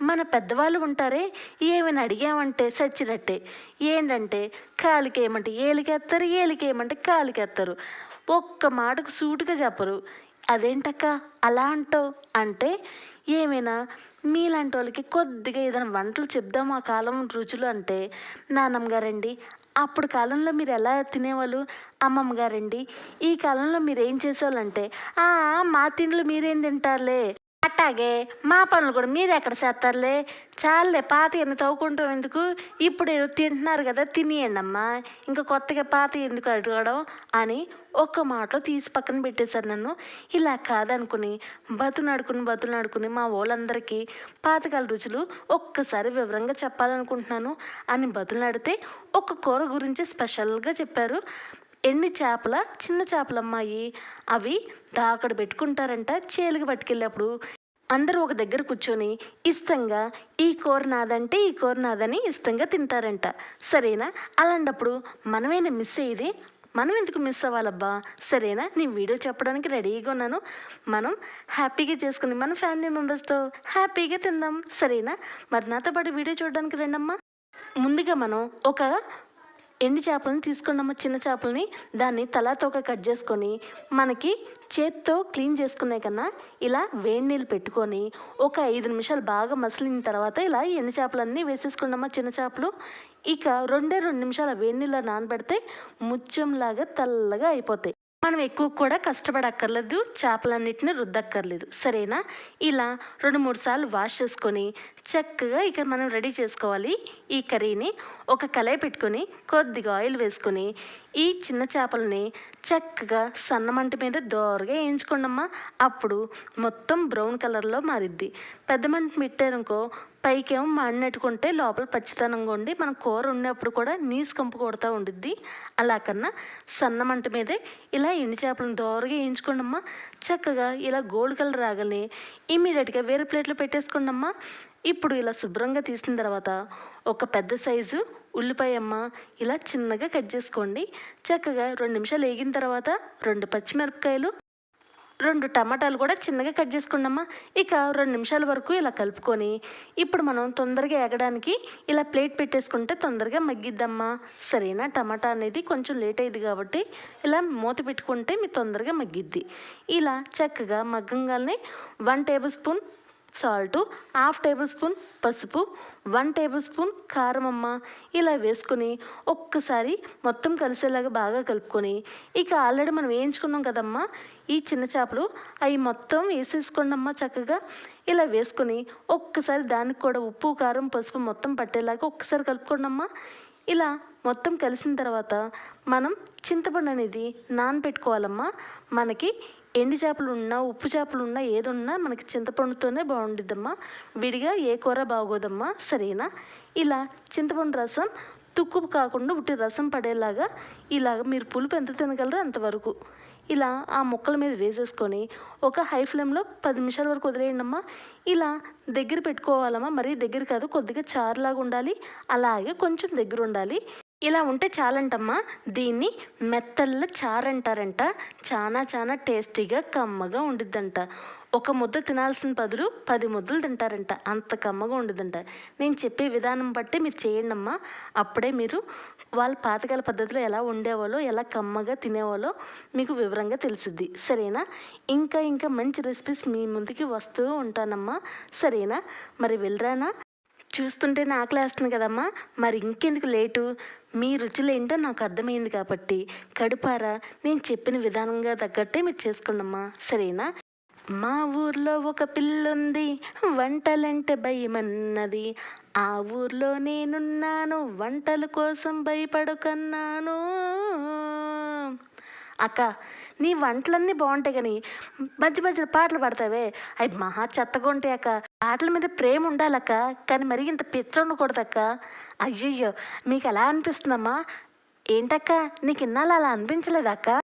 మన పెద్దవాళ్ళు ఉంటారే ఏమైనా అడిగామంటే సచ్చినట్టే. ఏంటంటే కాలికేయమంటే ఏలికేస్తారు ఏలికేయమంటే కాలికేస్తారు. ఒక్క మాటకు సూటుగా చెప్పరు. అదేంటక్క అలా అంటావు? అంటే ఏమైనా మీలాంటి వాళ్ళకి కొద్దిగా ఏదైనా వంటలు చెప్దాం ఆ కాలం రుచులు అంటే నాన్నమ్మ గారండి అప్పుడు కాలంలో మీరు ఎలా తినేవాళ్ళు? అమ్మమ్మ గారండి ఈ కాలంలో మీరు ఏం చేసేవాళ్ళంటే "ఆ, మా తిండ్లు మీరేం తింటారులే. అట్టాగే మా పనులు కూడా మీరు ఎక్కడ చేస్తారులే? చాలే పాత ఎన్ని తవ్వుకుంటాం ఎందుకు? ఇప్పుడు ఏదో తింటున్నారు కదా తినేయండి అమ్మా. ఇంకా కొత్తగా పాత ఎందుకు అడగడం అని ఒక్క మాటలో తీసి పక్కన పెట్టేశారు నన్ను. ఇలా కాదనుకుని బతునాడుకుని బతునాడుకుని మా వాళ్ళందరికీ పాతకాల రుచులు ఒక్కసారి వివరంగా చెప్పాలనుకుంటున్నాను అని బతులాడితే ఒక కూర గురించి స్పెషల్గా చెప్పారు. ఎన్ని చేపల చిన్న చేపలమ్మాయి అవి దాకడ పెట్టుకుంటారంట చేలుకి పట్టుకెళ్ళినప్పుడు అందరూ ఒక దగ్గర కూర్చొని ఇష్టంగా ఈ కూర నాదంటే ఈ కూర నాదని ఇష్టంగా తింటారంట. సరేనా? అలాంటప్పుడు మనమైనా మిస్ అయ్యేది? మనం ఎందుకు మిస్ అవ్వాలబ్బా? సరేనా? నీ వీడియో చెప్పడానికి రెడీగా ఉన్నాను. మనం హ్యాపీగా చేసుకుని మన ఫ్యామిలీ మెంబర్స్తో హ్యాపీగా తిందాం. సరేనా? మరి నాతో పాటు వీడియో చూడడానికి రండమ్మా. ముందుగా మనం ఒక ఎండి చేపలను తీసుకున్నాము చిన్న చేపలని. దాన్ని తలాతోక కట్ చేసుకొని మనకి చేత్తో క్లీన్ చేసుకునే కన్నా ఇలా వేడి నీళ్ళు పెట్టుకొని ఒక ఐదు నిమిషాలు బాగా మసిలిన తర్వాత ఇలా ఎండి చేపలన్నీ వేసేసుకున్నామా చిన్న చేపలు. ఇక రెండే రెండు నిమిషాలు వేడి నీళ్ళ నానబెడితే ముత్యంలాగా తెల్లగా అయిపోతాయి. మనం ఎక్కువ కూడా కష్టపడక్కర్లేదు చేపలన్నిటిని రుద్దక్కర్లేదు. సరేనా? ఇలా రెండు మూడు సార్లు వాష్ చేసుకొని చక్కగా ఇక మనం రెడీ చేసుకోవాలి. ఈ కర్రీని ఒక కళాయి పెట్టుకొని కొద్దిగా ఆయిల్ వేసుకొని ఈ చిన్న చేపలని చక్కగా సన్నమంట మీద దోరగా వేయించుకోండమ్మా. అప్పుడు మొత్తం బ్రౌన్ కలర్లో మారిద్ది. పెద్ద మంట పెట్టారనుకో పైకేమో మాడినట్టుకుంటే లోపల పచ్చితనంగా ఉండి మన కూర ఉన్నప్పుడు కూడా నీసు కంపు కొడతా ఉండిద్ది. అలా కన్నా సన్న మంట మీదే ఇలా ఎండి చేపలను దోరగా వేయించుకోండమ్మా. చక్కగా ఇలా గోల్డ్ కలర్ రాగానే ఇమీడియట్గా వేరే ప్లేట్లో పెట్టేసుకోండమ్మా. ఇప్పుడు ఇలా శుభ్రంగా తీసిన తర్వాత ఒక పెద్ద సైజు ఉల్లిపాయ అమ్మ ఇలా చిన్నగా కట్ చేసుకోండి. చక్కగా రెండు నిమిషాలు వేగిన తర్వాత రెండు పచ్చిమిరపకాయలు రెండు టమాటాలు కూడా చిన్నగా కట్ చేసుకున్నామా? ఇక రెండు నిమిషాల వరకు ఇలా కలుపుకొని ఇప్పుడు మనం తొందరగా ఎగడానికి ఇలా ప్లేట్ పెట్టేసుకుంటే తొందరగా మగ్గిద్దమ్మా. సరేనా? టమాటా అనేది కొంచెం లేట్ అయ్యింది కాబట్టి ఇలా మూత పెట్టుకుంటే మీ తొందరగా మగ్గిద్ది. ఇలా చక్కగా మగ్గంగానే one tablespoon salt half tablespoon పసుపు వన్ టేబుల్ స్పూన్ కారం అమ్మ. ఇలా వేసుకొని ఒక్కసారి మొత్తం కలిసేలాగా బాగా కలుపుకొని ఇక ఆల్రెడీ మనం వేయించుకున్నాం కదమ్మా ఈ చిన్న చేపలు అవి మొత్తం వేసేసుకోండి అమ్మా చక్కగా. ఇలా వేసుకొని ఒక్కసారి దానికి కూడా ఉప్పు కారం పసుపు మొత్తం పట్టేలాగా ఒక్కసారి కలుపుకోండి అమ్మా. ఇలా మొత్తం కలిసిన తర్వాత మనం చింతపండు అనేది నానబెట్టుకోవాలమ్మా మనకి ఎండి చేపలు ఉన్నా ఉప్పు చేపలు ఉన్నా ఏదున్నా మనకి చింతపండుతోనే బాగుండిద్దమ్మా. విడిగా ఏ కూర బాగోదమ్మా. సరేనా? ఇలా చింతపండు రసం తుక్కు కాకుండా ఉట్టి రసం పడేలాగా ఇలాగ మీరు పులుపు ఎంత తినగలరో అంతవరకు ఇలా ఆ ముక్కల మీద వేసేసుకొని ఒక హై ఫ్లేమ్లో పది నిమిషాల వరకు వదిలేయండి అమ్మా ఇలా దగ్గర పెట్టుకోవాలమ్మా. మరీ దగ్గర కాదు కొద్దిగా చారులాగా ఉండాలి. అలాగే కొంచెం దగ్గర ఉండాలి. ఇలా ఉంటే చాలంటమ్మా. దీన్ని మెత్తల్ల చారు అంటారంట చాలా చాలా టేస్టీగా కమ్మగా ఉండిద్దంట. ఒక ముద్ద తినాల్సిన బదులు పది ముద్దలు తింటారంట. అంత కమ్మగా ఉండిద్దంట. నేను చెప్పే విధానం బట్టి మీరు చేయండి అమ్మా అప్పుడే మీరు వాళ్ళ పాతకాల పద్ధతిలో ఎలా ఉండేవాళ్ళో ఎలా కమ్మగా తినేవాళ్ళో మీకు వివరంగా తెలిసిద్ది. సరేనా? ఇంకా ఇంకా మంచి రెసిపీస్ మీ ముందుకి వస్తూ ఉంటానమ్మా. సరేనా? మరి వెళ్ళరానా? చూస్తుంటే నాకు లేస్తుంది కదమ్మా. మరి ఇంకెందుకు లేటు? మీ రుచులు ఏంటో నాకు అర్థమైంది కాబట్టి కడుపారా నేను చెప్పిన విధానంగా తగ్గట్టే మీరు చేసుకోండమ్మా. సరేనా? మా ఊర్లో ఒక పిల్లుంది వంటలంటే భయమన్నది. ఆ ఊర్లో నేనున్నాను వంటల కోసం భయపడకన్నాను. అక్క నీ వంటలన్నీ బాగుంటాయి కానీ మధ్య మధ్యలో పాటలు పాడతావే. అవి మహా చెత్తగా ఉంటాయి అక్క. ఆటల మీద ప్రేమ ఉండాలక్క కానీ మరి ఇంత పిచ్చ ఉండకూడదక్క. అయ్యయ్యో మీకు ఎలా అనిపిస్తుందమ్మా? ఏంటక్క నీకు ఇన్నాళ్ళు అలా అనిపించలేదక్క?